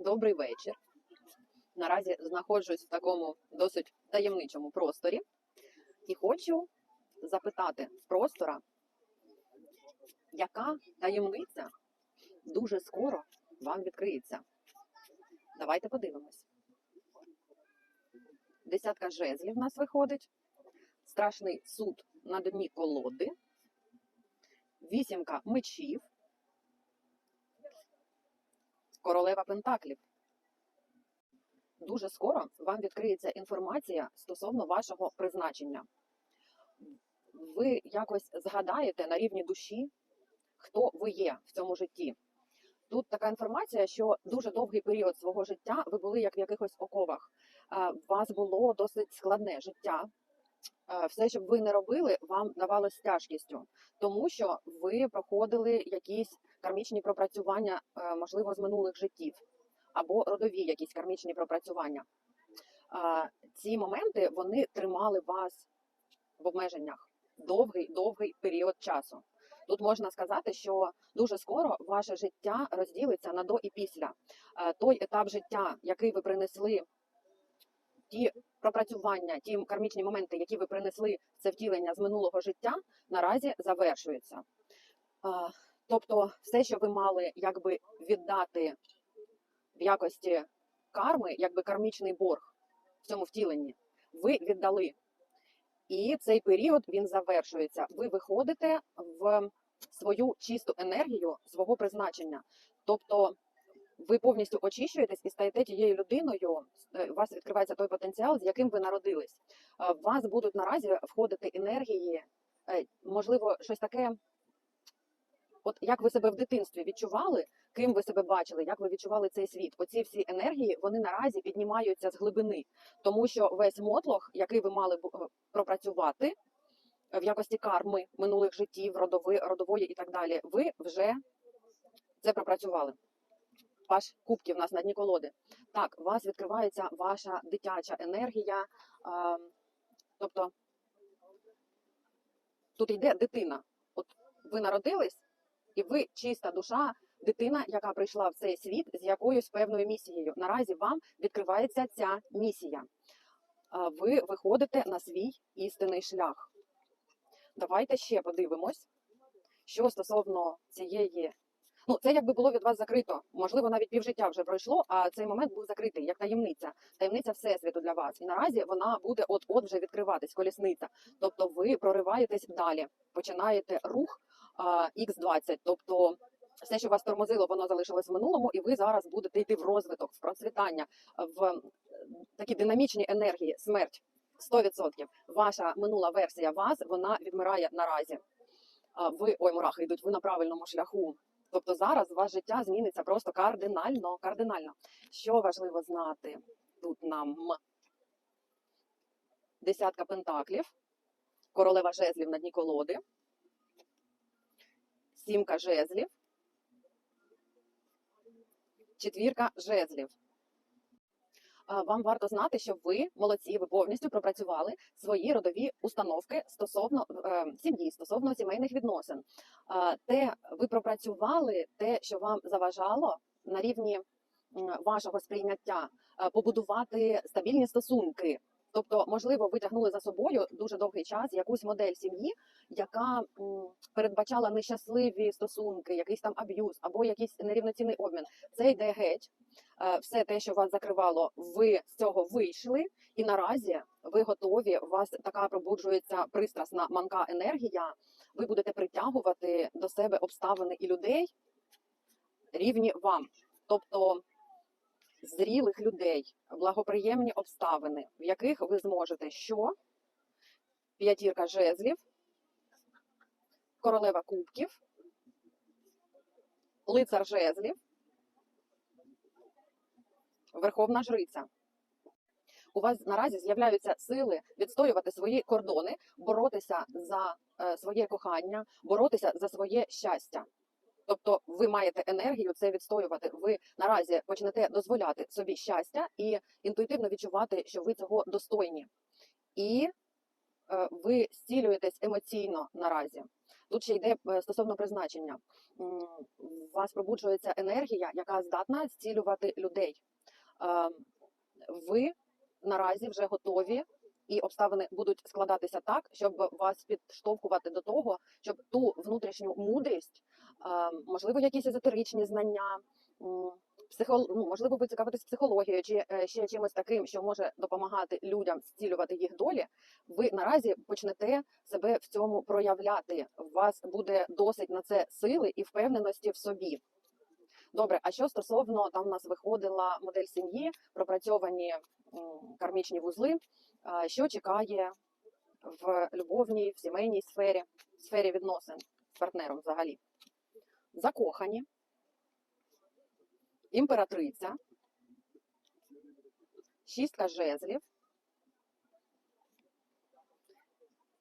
Добрий вечір. Наразі знаходжусь в такому досить таємничому просторі і хочу запитати в простора, яка таємниця дуже скоро вам відкриється. Давайте подивимось. Десятка жезлів в нас виходить, страшний суд на дні колоди, вісімка мечів, королева пентаклів. Дуже скоро вам відкриється інформація стосовно вашого призначення. Ви якось згадаєте на рівні душі, хто ви є в цьому житті. Тут така інформація, що дуже довгий період свого життя ви були як в якихось оковах. У вас було досить складне життя. Все, що б ви не робили, вам давалось з тяжкістю, тому що ви проходили якісь кармічні пропрацювання, е, можливо, з минулих життів або родові якісь кармічні пропрацювання. Ці моменти вони тримали вас в обмеженнях довгий довгий період часу. Тут можна сказати, що дуже скоро ваше життя розділиться на до і після. Е, Той етап життя, який ви принесли, ті пропрацювання, ті кармічні моменти, які ви принесли це втілення з минулого життя, наразі завершуються. Е, Тобто, все, що ви мали якби віддати в якості карми, якби кармічний борг в цьому втіленні, ви віддали. І цей період він завершується. Ви виходите в свою чисту енергію свого призначення. Тобто ви повністю очищуєтесь і стаєте тією людиною. е, У вас відкривається той потенціал, з яким ви народились. Е, В вас будуть наразі входити енергії, е, можливо, щось таке. От як ви себе в дитинстві відчували, ким ви себе бачили, як ви відчували цей світ? Оці всі енергії вони наразі піднімаються з глибини, тому що весь мотлох, який ви мали б- е, пропрацювати в якості карми минулих життів, родови, родової і так далі, ви вже це пропрацювали. Паш кубків у нас на дні колоди. Так, у вас відкривається ваша дитяча енергія. А, тобто тут йде дитина. От ви народились, і ви чиста душа, дитина, яка прийшла в цей світ з якоюсь певною місією. Наразі вам відкривається ця місія. Ви виходите на свій істинний шлях. Давайте ще подивимось, що стосовно цієї. Ну, це якби було від вас закрито. Можливо, навіть півжиття вже пройшло, а цей момент був закритий як таємниця, таємниця всесвіту для вас. І наразі вона буде от-от вже відкриватись, колісниця. Тобто ви прориваєтесь далі, починаєте рух x 20 тобто. Все, що вас тормозило, воно залишилось в минулому, і ви зараз будете йти в розвиток, в процвітання, в такі динамічні енергії, смерть 100%. Ваша минула версія вас вона відмирає наразі. Ви ой, мурахи йдуть, ви на правильному шляху. Тобто зараз ваше життя зміниться просто кардинально, кардинально. Що важливо знати тут нам? Десятка пентаклів, королева жезлів на дні колоди, сімка жезлів, четвірка жезлів. Вам варто знати, що ви молодці, ви повністю пропрацювали свої родові установки стосовно е, сім'ї, стосовно сімейних відносин. А, Те ви пропрацювали те, що вам заважало на рівні вашого сприйняття, е, побудувати стабільні стосунки. Тобто, можливо, ви тягнули за собою дуже довгий час якусь модель сім'ї, яка передбачала нещасливі стосунки, якийсь там аб'юз або якийсь нерівноцінний обмін. Це йде геть. Е, Все те, що вас закривало, ви з цього вийшли, і наразі ви готові. У вас така пробуджується пристрасна манка енергія. Ви будете притягувати до себе обставини і людей рівні вам, тобто зрілих людей, благоприємні обставини, в яких ви зможете що? П'ятірка жезлів, королева кубків, лицар жезлів, верховна жриця. У вас наразі з'являються сили відстоювати свої кордони, боротися за е, своє кохання, боротися за своє щастя. Тобто ви маєте енергію це відстоювати. Ви наразі почнете дозволяти собі щастя і інтуїтивно відчувати, що ви цього достойні. І е, ви зцілюєтесь емоційно наразі. Тут ще йде е, стосовно призначення. У вас пробуджується енергія, яка здатна зцілювати людей. Е, Ви наразі вже готові, і обставини будуть складатися так, щоб вас підштовхувати до того, щоб ту внутрішню мудрість, можливо, якісь езотеричні знання. м, Психол... ну, можливо, ви цікавитесь психологією чи е, ще чимось таким, що може допомагати людям зцілювати їх долі. Ви наразі почнете себе в цьому проявляти. У вас буде досить на це сили і впевненості в собі. Добре, а що стосовно там у нас виходила модель сім'ї, пропрацьовані кармічні вузли, що чекає в любовній, в сімейній сфері, сфері відносин з партнером взагалі? Закохані, імператриця, шістка жезлів,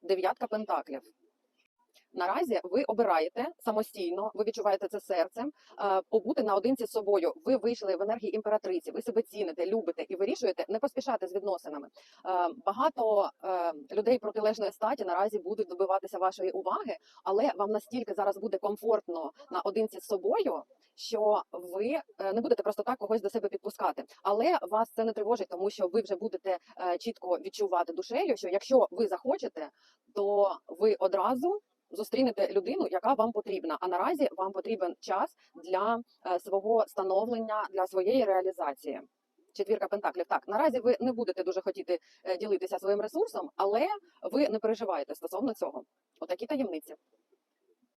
дев'ятка пентаклів. Наразі ви обираєте самостійно, ви відчуваєте це серцем, е, побути наодинці з собою. Ви вийшли в енергії імператриці, ви себе ціните, любите і вирішуєте не поспішати з відносинами. Е, Багато е, людей протилежної статі наразі будуть добиватися вашої уваги, але вам настільки зараз буде комфортно наодинці з собою, що ви не будете просто так когось до себе підпускати. Але вас це не тривожить, тому що ви вже будете чітко відчувати душею, що якщо ви захочете, то ви одразу зустрінете людину, яка вам потрібна. А наразі вам потрібен час для е, свого становлення, для своєї реалізації. Четвірка пентаклів. Так, наразі ви не будете дуже хотіти е, ділитися своїм ресурсом, але ви не переживаєте стосовно цього. Отакі таємниці.